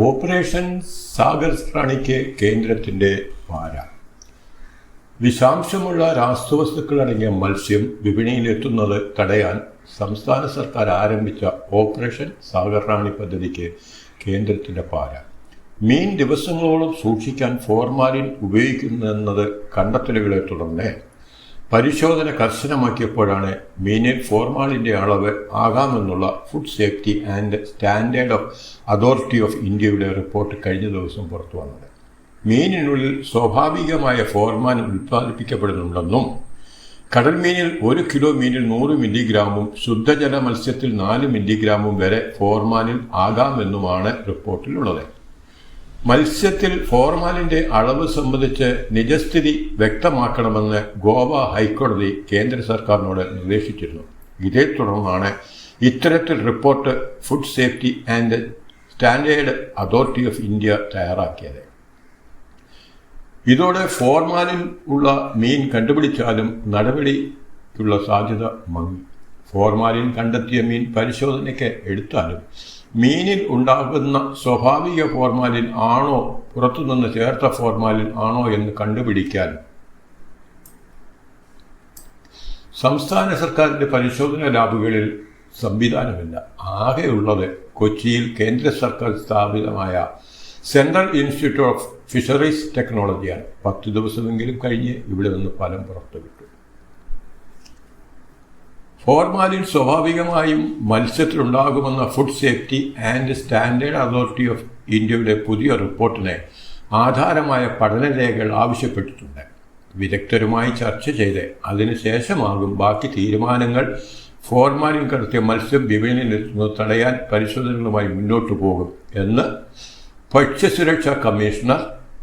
Operation Sagar റാണിക്ക് കേന്ദ്രത്തിന്റെ പാര വിഷാംശമുള്ള രാസവസ്തുക്കൾ അടങ്ങിയ മത്സ്യം വിപണിയിലെത്തുന്നത് തടയാൻ സംസ്ഥാന സർക്കാർ ആരംഭിച്ച ഓപ്പറേഷൻ സാഗർ റാണി പദ്ധതിക്ക് കേന്ദ്രത്തിന്റെ പാര മീൻ ദിവസങ്ങളോളം സൂക്ഷിക്കാൻ ഫോർമാലിൻ ഉപയോഗിക്കുന്നെന്നത് കണ്ടെത്തലുകളെ തുടർന്ന് പരിശോധന കർശനമാക്കിയപ്പോഴാണ് മീനിൽ ഫോർമാലിന്റെ അളവ് ആകാമെന്നുള്ള food safety and standard of authority of ഇന്ത്യയുടെ റിപ്പോർട്ട് കഴിഞ്ഞ ദിവസം പുറത്തു വന്നത്. മീനിനുള്ളിൽ സ്വാഭാവികമായ ഫോർമാൻ ഉൽപ്പാദിപ്പിക്കപ്പെടുന്നുണ്ടെന്നും കടൽ മീനിൽ ഒരു കിലോ മീനിൽ നൂറ് മില്ലിഗ്രാമും ശുദ്ധജല മത്സ്യത്തിൽ നാല് മില്ലിഗ്രാമും വരെ ഫോർമാനിൽ ആകാമെന്നുമാണ് റിപ്പോർട്ടിലുള്ളത്. മത്സ്യത്തിൽ ഫോർമാലിന്റെ അളവ് സംബന്ധിച്ച് നിജസ്ഥിതി വ്യക്തമാക്കണമെന്ന് ഗോവ ഹൈക്കോടതി കേന്ദ്ര സർക്കാരിനോട് നിർദ്ദേശിച്ചിരുന്നു. ഇതേ തുടർന്നാണ് ഇത്തരത്തിൽ report food safety and standard authority of India തയ്യാറാക്കിയത്. ഇതോടെ ഫോർമാലിൻ ഉള്ള മീൻ കണ്ടുപിടിച്ചാലും നടപടിക്കുള്ള സാധ്യത മങ്ങി. ഫോർമാലിൻ കണ്ടെത്തിയ മീൻ പരിശോധനയ്ക്ക് എടുത്താലും മീനിൽ ഉണ്ടാകുന്ന സ്വാഭാവിക ഫോർമാലിൻ ആണോ പുറത്തുനിന്ന് ചേർത്ത ഫോർമാലിൻ ആണോ എന്ന് കണ്ടുപിടിക്കാൻ സംസ്ഥാന സർക്കാരിന്റെ പരിശോധന ലാബുകളിൽ സംവിധാനമില്ല. ആകെയുള്ളത് കൊച്ചിയിൽ കേന്ദ്ര സർക്കാർ സ്ഥാപിതമായ സെൻട്രൽ ഇൻസ്റ്റിറ്റ്യൂട്ട് ഓഫ് ഫിഷറീസ് ടെക്നോളജിയാണ്. പത്ത് ദിവസമെങ്കിലും കഴിഞ്ഞ് ഇവിടെ നിന്ന് ഫലം പുറത്തുവിട്ടു ഫോർമാലിൻ സ്വാഭാവികമായും മത്സ്യത്തിലുണ്ടാകുമെന്ന food safety and standard authority of ഇന്ത്യയുടെ പുതിയ റിപ്പോർട്ടിനെ ആധാരമായ പഠനരേഖകൾ ആവശ്യപ്പെട്ടിട്ടുണ്ട്. വിദഗ്ധരുമായി ചർച്ച ചെയ്ത് അതിനുശേഷമാകും ബാക്കി തീരുമാനങ്ങൾ. ഫോർമാലിൻ കടത്തിയ മത്സ്യം വിപണിയിലെത്തുന്നത് തടയാൻ പരിശോധനകളുമായി മുന്നോട്ടു പോകും എന്ന് ഭക്ഷ്യസുരക്ഷാ കമ്മീഷണർ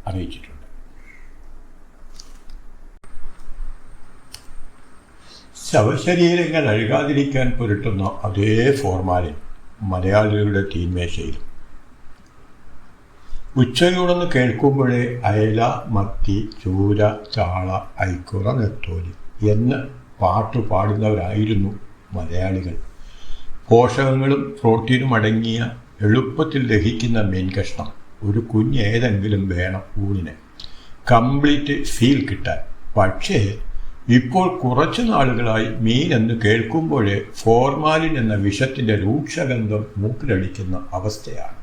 അറിയിച്ചിട്ടുണ്ട്. ശവശരീരങ്ങൾ അഴുകാതിരിക്കാൻ പുരട്ടുന്ന അതേ ഫോർമാലിൻ മലയാളികളുടെ തീന്മേശയിലും. ഉച്ചയോടൊന്ന് കേൾക്കുമ്പോഴേ അയല മത്തി ചൂര ചാള ഐക്കുറ നെത്തോലി എന്ന് പാട്ട് പാടുന്നവരായിരുന്നു മലയാളികൾ. പോഷകങ്ങളും പ്രോട്ടീനും അടങ്ങിയ എളുപ്പത്തിൽ ദഹിക്കുന്ന മീൻ കഷ്ണം ഒരു കുഞ്ഞ് ഏതെങ്കിലും വേണം ഊണിന്. കംപ്ലീറ്റ് ഫീൽ കിട്ടാൻ. പക്ഷേ ഇപ്പോൾ കുറച്ചു നാളുകളായി മീൻ എന്ന് കേൾക്കുമ്പോഴേ ഫോർമാലിൻ എന്ന വിഷത്തിന്റെ രൂക്ഷഗന്ധം മൂക്കിലടിക്കുന്ന അവസ്ഥയാണ്.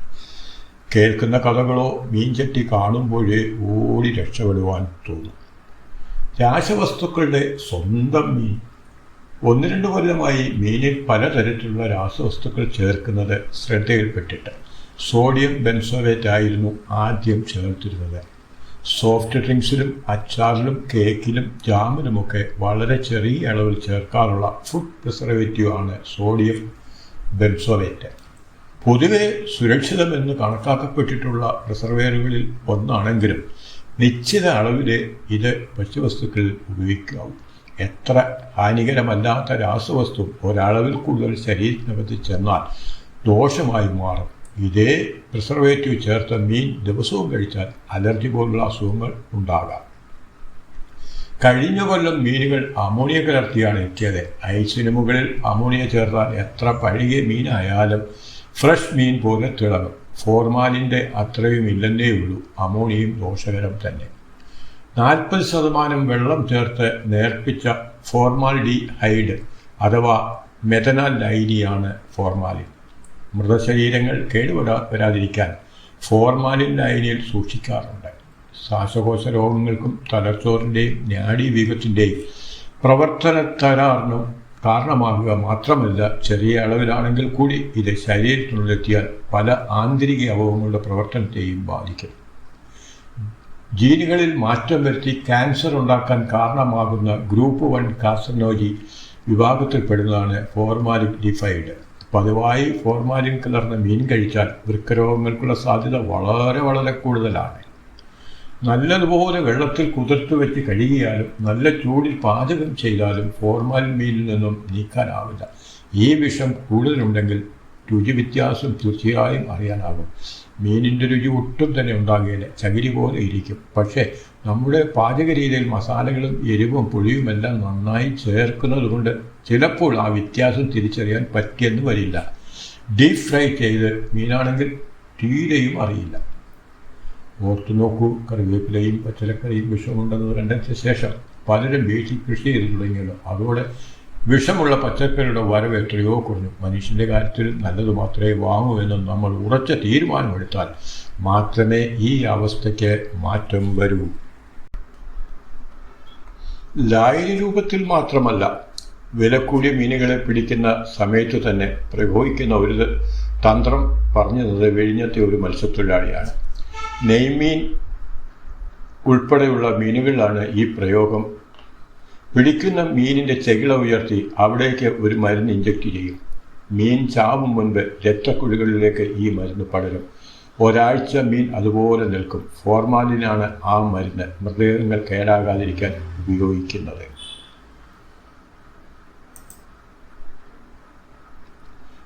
കേൾക്കുന്ന കഥകളോ മീൻചട്ടി കാണുമ്പോഴേ ഓടി രക്ഷപ്പെടുവാൻ തോന്നും. രാസവസ്തുക്കളുടെ സ്വന്തം മീൻ. ഒന്ന് രണ്ട് കൊല്ലമായി മീനിൽ പലതരത്തിലുള്ള രാസവസ്തുക്കൾ ചേർക്കുന്നത് ശ്രദ്ധയിൽപ്പെട്ടിട്ട് സോഡിയം ബെൻസോവേറ്റ് ആയിരുന്നു ആദ്യം ചേർത്തിരുന്നത്. സോഫ്റ്റ് ഡ്രിങ്ക്സിലും അച്ചാറിലും കേക്കിലും ജാമിലുമൊക്കെ വളരെ ചെറിയ അളവിൽ ചേർക്കാറുള്ള ഫുഡ് പ്രിസർവേറ്റീവ് ആണ് സോഡിയം ബെൻസോവേറ്റ് പൊതുവെ സുരക്ഷിതമെന്ന് കണക്കാക്കപ്പെട്ടിട്ടുള്ള പ്രിസർവേറുകളിൽ ഒന്നാണെങ്കിലും നിശ്ചിത അളവിൽ ഇത് ഭക്ഷ്യവസ്തുക്കളിൽ ഉപയോഗിക്കാവും. എത്ര ഹാനികരമല്ലാത്ത രാസവസ്തു ഒരളവിൽ കൂടുതൽ ശരീരത്തിനകത്ത് ചെന്നാൽ ദോഷമായി മാറും. ഇതേ പ്രിസർവേറ്റീവ് ചേർത്ത മീൻ ദിവസവും കഴിച്ചാൽ അലർജി പോലുള്ള അസുഖങ്ങൾ ഉണ്ടാകാം. കഴിഞ്ഞ കൊല്ലം മീനുകൾ അമോണിയ കലർത്തിയാണ് എത്തിയത്. ഐസിന് മുകളിൽ അമോണിയ ചേർത്താൽ എത്ര പഴകിയ മീനായാലും ഫ്രഷ് മീൻ പോലെ തിളങ്ങും. ഫോർമാലിന്റെ അത്രയും ഇല്ലെന്നേ ഉള്ളൂ അമോണിയയും ദോഷകരം തന്നെ. നാൽപ്പത് ശതമാനം വെള്ളം ചേർത്ത് നേർപ്പിച്ച ഫോർമാൽ ഡി ഹൈഡ് അഥവാ മെഥനാൽ ലൈനിയാണ് ഫോർമാലിൻ മൃതശരീരങ്ങൾ കേടുപെടാ വരാതിരിക്കാൻ ഫോർമാലിൻ ലൈനിയിൽ സൂക്ഷിക്കാറുണ്ട്. ശ്വാസകോശ രോഗങ്ങൾക്കും തലച്ചോറിന്റെയും നാഡീവീകത്തിന്റെയും പ്രവർത്തന തകരാറിനും കാരണമാകുക മാത്രമല്ല ചെറിയ അളവിലാണെങ്കിൽ കൂടി ഇത് ശരീരത്തിനുള്ളിലെത്തിയാൽ പല ആന്തരിക അവയവങ്ങളുടെ പ്രവർത്തനത്തെയും ബാധിക്കും. ജീനുകളിൽ മാറ്റം വരുത്തി ക്യാൻസർ ഉണ്ടാക്കാൻ കാരണമാകുന്ന ഗ്രൂപ്പ് വൺ കാസർനോജി വിഭാഗത്തിൽപ്പെടുന്നതാണ് ഫോർമാലിൻ ഡിഫൈഡ്. പതിവായി ഫോർമാലിൻ കലർന്ന മീൻ കഴിച്ചാൽ വൃക്കരോഗങ്ങൾക്കുള്ള സാധ്യത വളരെ വളരെ കൂടുതലാണ്. നല്ലതുപോലെ വെള്ളത്തിൽ കുതിർത്ത് വെച്ച് കഴുകിയാലും നല്ല ചൂടിൽ പാചകം ചെയ്താലും ഫോർമാലിൻ മീനിൽ നിന്നും നീക്കാനാവില്ല. ഈ വിഷം കൂടുതലുണ്ടെങ്കിൽ രുചി വ്യത്യാസം തീർച്ചയായും അറിയാനാകും. മീനിന്റെ രുചി ഒട്ടും തന്നെ ഉണ്ടാകുകയില്ല. ചകിരി പോലെ ഇരിക്കും. പക്ഷേ നമ്മുടെ പാചക രീതിയിൽ മസാലകളും എരിവും പുളിയും എല്ലാം നന്നായി ചേർക്കുന്നതുകൊണ്ട് ചിലപ്പോൾ ആ വ്യത്യാസം തിരിച്ചറിയാൻ പറ്റിയെന്ന് വരില്ല. ഡീപ് ഫ്രൈ ചെയ്ത് മീനാണെങ്കിൽ തീരെയും അറിയില്ല. ഓർത്തു നോക്കൂ കറിവേപ്പിലയും പച്ചിലക്കറിയും വിഷമുണ്ടെന്ന് കണ്ടെത്തിയ ശേഷം പലരും വീട്ടിൽ കൃഷി ചെയ്ത് തുടങ്ങിയല്ലോ. അതോടെ വിഷമുള്ള പച്ചക്കറിയുടെ വരവ് എത്രയോ കുറഞ്ഞു. മനുഷ്യന്റെ കാര്യത്തിൽ നല്ലത് മാത്രമേ വാങ്ങൂ എന്ന് നമ്മൾ ഉറച്ച തീരുമാനമെടുത്താൽ മാത്രമേ ഈ അവസ്ഥയ്ക്ക് മാറ്റം വരൂ. ലായനി രൂപത്തിൽ മാത്രമല്ല വില കൂടിയ മീനുകളെ പിടിക്കുന്ന സമയത്ത് തന്നെ പ്രയോഗിക്കുന്ന ഒരു തന്ത്രം പറഞ്ഞത് വിഴിഞ്ഞത്തെ ഒരു മത്സ്യത്തൊഴിലാളിയാണ്. നെയ്മീൻ ഉൾപ്പെടെയുള്ള മീനുകളിലാണ് ഈ പ്രയോഗം പിടിക്കുന്ന മീനിന്റെ ചെകിള ഉയർത്തി അവിടേക്ക് ഒരു മരുന്ന് ഇഞ്ചക്ട് ചെയ്യും. മീൻ ചാവും മുൻപ് രക്തക്കുഴികളിലേക്ക് ഈ മരുന്ന് പടരും. ഒരാഴ്ച മീൻ അതുപോലെ നിൽക്കും. ഫോർമാലിനാണ് ആ മരുന്ന് മൃതദേഹങ്ങൾ കേടാകാതിരിക്കാൻ ഉപയോഗിക്കുന്നത്.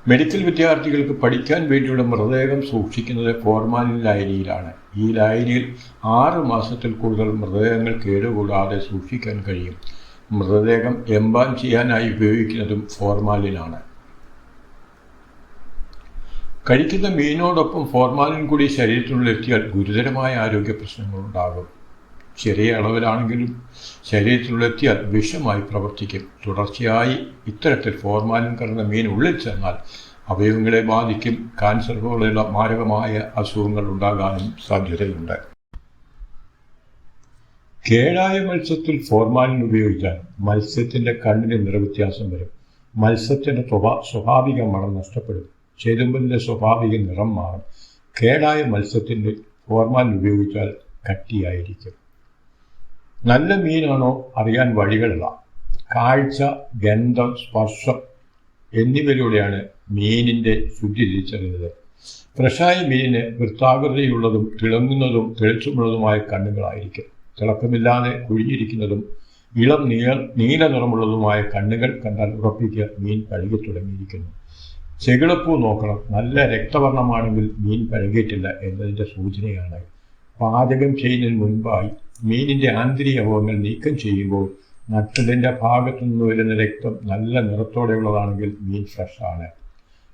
മെഡിക്കൽ വിദ്യാർത്ഥികൾക്ക് പഠിക്കാൻ വേണ്ടിയുള്ള മൃതദേഹം സൂക്ഷിക്കുന്നത് ഫോർമാലിൻ ലായനിയിലാണ്. ഈ ലായനിയിൽ ആറ് മാസത്തിൽ കൂടുതൽ മൃതദേഹങ്ങൾ കേടുകൂടാതെ സൂക്ഷിക്കാൻ കഴിയും. മൃതദേഹം എംബാം ചെയ്യാനായി ഉപയോഗിക്കുന്നതും ഫോർമാലിനാണ്. കഴിക്കുന്ന മീനോടൊപ്പം ഫോർമാലിൻ കൂടി ശരീരത്തിനുള്ളിൽ എത്തിയാൽ ഗുരുതരമായ ആരോഗ്യ പ്രശ്നങ്ങളുണ്ടാകും ചെറിയ അളവിലാണെങ്കിലും ശരീരത്തിനുള്ളിലെത്തിയാൽ വിഷമായി പ്രവർത്തിക്കും. തുടർച്ചയായി ഇത്തരത്തിൽ ഫോർമാലിൻ കലർന്ന മീൻ ഉള്ളിൽ ചെന്നാൽ അവയവങ്ങളെ ബാധിക്കും. കാൻസർ പോലെയുള്ള മാരകമായ അസുഖങ്ങൾ ഉണ്ടാകാനും സാധ്യതയുണ്ട്. കേടായ മത്സ്യത്തിൽ ഫോർമാലിൻ ഉപയോഗിച്ചാൽ മത്സ്യത്തിന്റെ കണ്ണിന് നിറവ്യത്യാസം വരും. മത്സ്യത്തിന്റെ സ്വഭാ സ്വാഭാവിക മണം നഷ്ടപ്പെടും. ചെരുമ്പലിന്റെ സ്വാഭാവിക നിറം മാറും. കേടായ മത്സ്യത്തിന്റെ ഫോർമാലിൻ ഉപയോഗിച്ചാൽ കട്ടിയായിരിക്കും. നല്ല മീനാണോ അറിയാൻ വഴികളില്ല. കാഴ്ച ഗന്ധം സ്പർശം എന്നിവയിലൂടെയാണ് മീനിന്റെ ശുദ്ധി തിരിച്ചറിയുന്നത്. ഫ്രഷായ മീനിന് വൃത്താകൃതിയുള്ളതും തിളങ്ങുന്നതും തെളിച്ചമുള്ളതുമായ കണ്ണുകളായിരിക്കും. തിളക്കമില്ലാതെ കുഴിഞ്ഞിരിക്കുന്നതും ഇളം നീല നീല നിറമുള്ളതുമായ കണ്ണുകൾ കണ്ടാൽ ഉറപ്പിക്കുക മീൻ കഴുകി തുടങ്ങിയിരിക്കുന്നു. ചെകിളപ്പൂ നോക്കണം. നല്ല രക്തവർണമാണെങ്കിൽ മീൻ കഴുകിയിട്ടില്ല എന്നതിന്റെ സൂചനയാണ്. പാചകം ചെയ്യുന്നതിന് മുൻപായി മീനിന്റെ ആന്തരിക അവയവങ്ങൾ നീക്കം ചെയ്യുമ്പോൾ നട്ടലിന്റെ ഭാഗത്തു നിന്ന് വരുന്ന രക്തം നല്ല നിറത്തോടെയുള്ളതാണെങ്കിൽ മീൻ ഫ്രഷാണ്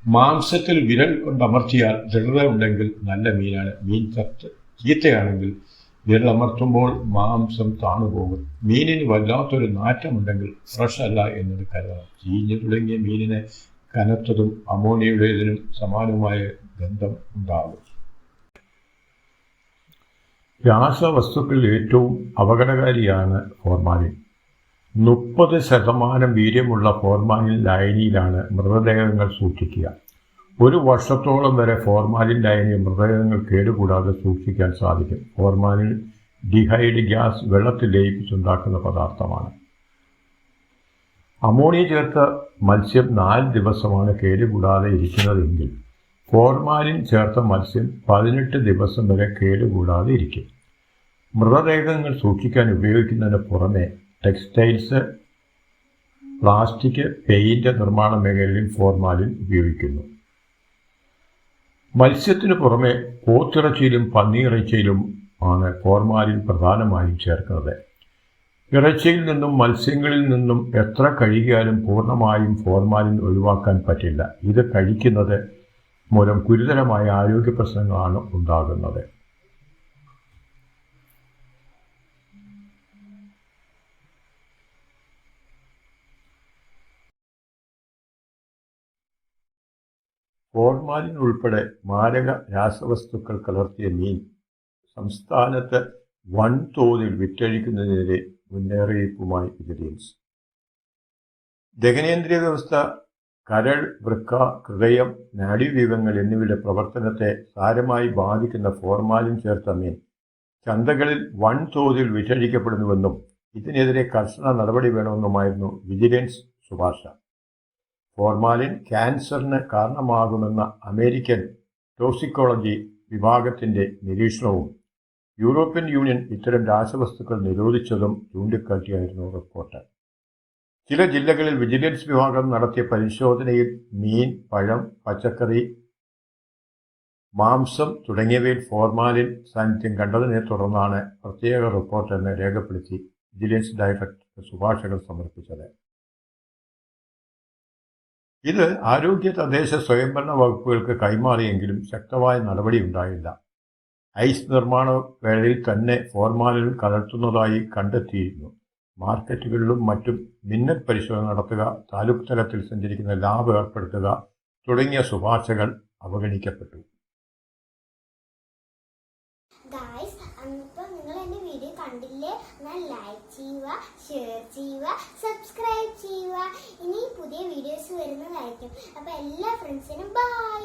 മാംസത്തിൽ വിരൽ കൊണ്ട് അമർത്തിയാൽ ദൃഢത ഉണ്ടെങ്കിൽ നല്ല മീനാണ്. മീൻ ചത്ത് ചീത്തയാണെങ്കിൽ വിരലമർത്തുമ്പോൾ മാംസം താണുപോകും. മീനിന് വല്ലാത്തൊരു നാറ്റമുണ്ടെങ്കിൽ ഫ്രഷ് അല്ല എന്നത് കരുതണം. ചീഞ്ഞു തുടങ്ങിയ മീനിനെ കനത്തതും അമോണിയയുടേതിനും സമാനമായ ഗന്ധം ഉണ്ടാകും. രാസവസ്തുക്കളിൽ ഏറ്റവും അപകടകാരിയാണ് ഫോർമാലിൻ. മുപ്പത് ശതമാനം വീര്യമുള്ള ഫോർമാലിൻ ലായനിയിലാണ് മൃതദേഹങ്ങൾ സൂക്ഷിക്കുക. ഒരു വർഷത്തോളം വരെ ഫോർമാലിൻ ലായനി മൃതദേഹങ്ങൾ കേടുകൂടാതെ സൂക്ഷിക്കാൻ സാധിക്കും. ഫോർമാലിൻ ഡിഹൈഡ് ഗ്യാസ് വെള്ളത്തിൽ ലയിപ്പിച്ചുണ്ടാക്കുന്ന പദാർത്ഥമാണ്. അമോണിയ ചേർത്ത മത്സ്യം നാല് ദിവസമാണ് കേടുകൂടാതെ ഇരിക്കുന്നതെങ്കിൽ ഫോർമാലിൻ ചേർത്ത മത്സ്യം പതിനെട്ട് ദിവസം വരെ കേടുകൂടാതെ ഇരിക്കും. മൃതദേഹങ്ങൾ സൂക്ഷിക്കാൻ ഉപയോഗിക്കുന്നതിന് പുറമെ ടെക്സ്റ്റൈൽസ് പ്ലാസ്റ്റിക് പെയിന്റ് നിർമ്മാണ മേഖലയിൽ ഫോർമാലിൻ ഉപയോഗിക്കുന്നു. മത്സ്യത്തിന് പുറമെ പോത്തിറച്ചിയിലും പന്നിയിറച്ചിയിലും ആണ് ഫോർമാലിൻ പ്രധാനമായും ചേർക്കുന്നത്. ഇറച്ചിയിൽ നിന്നും മത്സ്യങ്ങളിൽ നിന്നും എത്ര കഴുകിയാലും പൂർണമായും ഫോർമാലിൻ ഒഴിവാക്കാൻ പറ്റില്ല. ഇത് കഴിക്കുന്നത് മൂലം ഗുരുതരമായ ആരോഗ്യ പ്രശ്നങ്ങളാണ് ഉണ്ടാകുന്നത്. ഫോർമാലിൻ ഉൾപ്പെടെ മാരക രാസവസ്തുക്കൾ കലർത്തിയ മീൻ സംസ്ഥാനത്ത് വൻതോതിൽ വിറ്റഴിക്കുന്നതിനെതിരെ മുന്നറിയിപ്പുമായി വിജിലൻസ്. ദഹനേന്ദ്രിയ വ്യവസ്ഥ കരൾ വൃക്ക ഹൃദയം നാഡീവ്യൂഹങ്ങൾ എന്നിവയുടെ പ്രവർത്തനത്തെ സാരമായി ബാധിക്കുന്ന ഫോർമാലിൻ ചേർത്ത മീൻ ചന്തകളിൽ വൻതോതിൽ വിറ്റഴിക്കപ്പെടുന്നുവെന്നും ഇതിനെതിരെ കർശന നടപടി വേണമെന്നുമായിരുന്നു വിജിലൻസ് ശുപാർശ. ഫോർമാലിൻ ക്യാൻസറിന് കാരണമാകുമെന്ന അമേരിക്കൻ ടോക്സിക്കോളജി വിഭാഗത്തിന്റെ നിരീക്ഷണവും യൂറോപ്യൻ യൂണിയൻ ഇത്തരം രാസവസ്തുക്കൾ നിരോധിച്ചതും ചൂണ്ടിക്കാട്ടിയായിരുന്നു റിപ്പോർട്ട്. ചില ജില്ലകളിൽ വിജിലൻസ് വിഭാഗം നടത്തിയ പരിശോധനയിൽ മീൻ പഴം പച്ചക്കറി മാംസം തുടങ്ങിയവയിൽ ഫോർമാലിൻ സാന്നിധ്യം കണ്ടതിനെ തുടർന്നാണ് പ്രത്യേക റിപ്പോർട്ട് എന്ന് രേഖപ്പെടുത്തി വിജിലൻസ് ഡയറക്ടർ ശുപാർശകൾ സമർപ്പിച്ചത്. ഇത് ആരോഗ്യ തദ്ദേശ സ്വയംഭരണ വകുപ്പുകൾക്ക് കൈമാറിയെങ്കിലും ശക്തമായ നടപടി ഉണ്ടായില്ല. ഐസ് നിർമ്മാണ വേളയിൽ തന്നെ ഫോർമാലിൻ കലർത്തുന്നതായി കണ്ടെത്തിയിരുന്നു. മാർക്കറ്റുകളിലും മറ്റും മിന്നൽ പരിശോധന നടത്തുക താലൂക്ക് തലത്തിൽ സഞ്ചരിക്കുന്ന ലാബ് ഏർപ്പെടുത്തുക തുടങ്ങിയ ശുപാർശകൾ അവഗണിക്കപ്പെട്ടു. ഷെയർ ചെയ്യുക സബ്സ്ക്രൈബ് ചെയ്യുക. ഇനി പുതിയ വീഡിയോസ് വരുന്നതായിരിക്കും. അപ്പോൾ എല്ലാ ഫ്രണ്ട്സിനും ബൈ